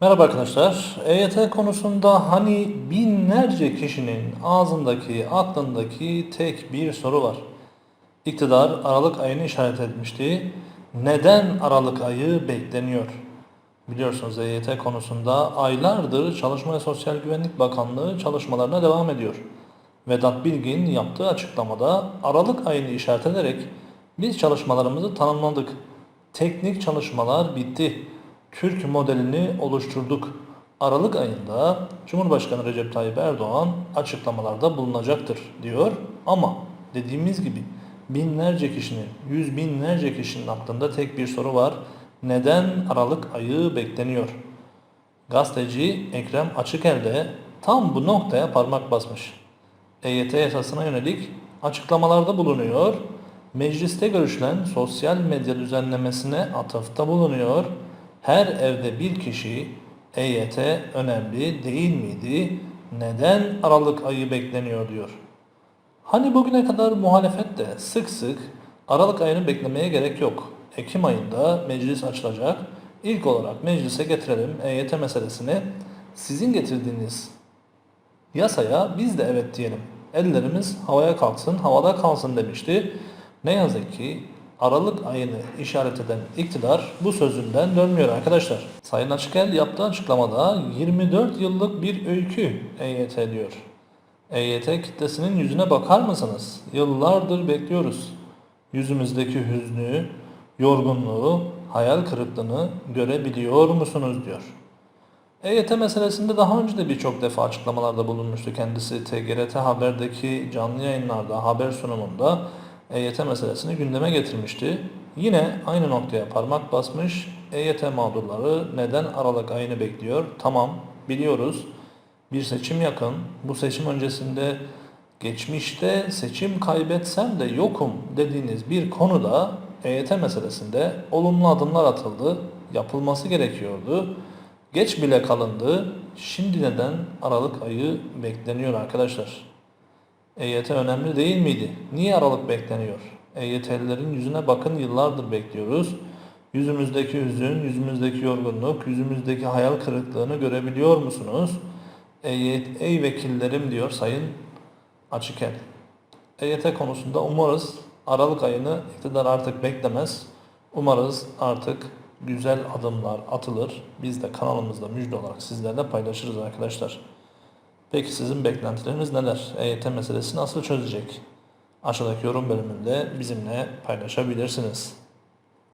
Merhaba arkadaşlar. EYT konusunda hani binlerce kişinin ağzındaki, aklındaki tek bir soru var. İktidar Aralık ayını işaret etmişti. Neden Aralık ayı bekleniyor? Biliyorsunuz EYT konusunda aylardır Çalışma ve Sosyal Güvenlik Bakanlığı çalışmalarına devam ediyor. Vedat Bilgin yaptığı açıklamada Aralık ayını işaret ederek biz çalışmalarımızı tanımladık. Teknik çalışmalar bitti. Türk modelini oluşturduk. Aralık ayında Cumhurbaşkanı Recep Tayyip Erdoğan açıklamalarda bulunacaktır diyor. Ama dediğimiz gibi binlerce kişinin, yüz binlerce kişinin aklında tek bir soru var. Neden Aralık ayı bekleniyor? Gazeteci Ekrem Açıkel tam bu noktaya parmak basmış. EYT yasasına yönelik açıklamalarda bulunuyor. Mecliste görüşülen sosyal medya düzenlemesine atıfta bulunuyor. Her evde bir kişi EYT önemli değil miydi? Neden Aralık ayı bekleniyor diyor. Hani bugüne kadar muhalefet de sık sık Aralık ayını beklemeye gerek yok. Ekim ayında meclis açılacak. İlk olarak meclise getirelim EYT meselesini. Sizin getirdiğiniz yasaya biz de evet diyelim. Ellerimiz havaya kalksın, havada kalsın demişti. Ne yazık ki Aralık ayını işaret eden iktidar bu sözünden dönmüyor arkadaşlar. Sayın Açıkel yaptığı açıklamada 24 yıllık bir öykü EYT diyor. EYT kitlesinin yüzüne bakar mısınız? Yıllardır bekliyoruz. Yüzümüzdeki hüznü, yorgunluğu, hayal kırıklığını görebiliyor musunuz diyor. EYT meselesinde daha önce de birçok defa açıklamalarda bulunmuştu kendisi. TGRT Haber'deki canlı yayınlarda, haber sunumunda EYT meselesini gündeme getirmişti. Yine aynı noktaya parmak basmış. EYT mağdurları neden Aralık ayını bekliyor? Tamam biliyoruz. Bir seçim yakın. Bu seçim öncesinde geçmişte seçim kaybetsem de yokum dediğiniz bir konuda EYT meselesinde olumlu adımlar atıldı. Yapılması gerekiyordu. Geç bile kalındı. Şimdi neden Aralık ayı bekleniyor arkadaşlar? EYT önemli değil miydi? Niye Aralık bekleniyor? EYT'lilerin yüzüne bakın yıllardır bekliyoruz. Yüzümüzdeki hüzün, yüzümüzdeki yorgunluk, yüzümüzdeki hayal kırıklığını görebiliyor musunuz? EYT, ey vekillerim diyor Sayın Açıkel. EYT konusunda umarız Aralık ayını iktidar artık beklemez. Umarız artık güzel adımlar atılır. Biz de kanalımızda müjde olarak sizlerle paylaşırız arkadaşlar. Peki sizin beklentileriniz neler? EYT meselesi nasıl çözecek? Aşağıdaki yorum bölümünde bizimle paylaşabilirsiniz.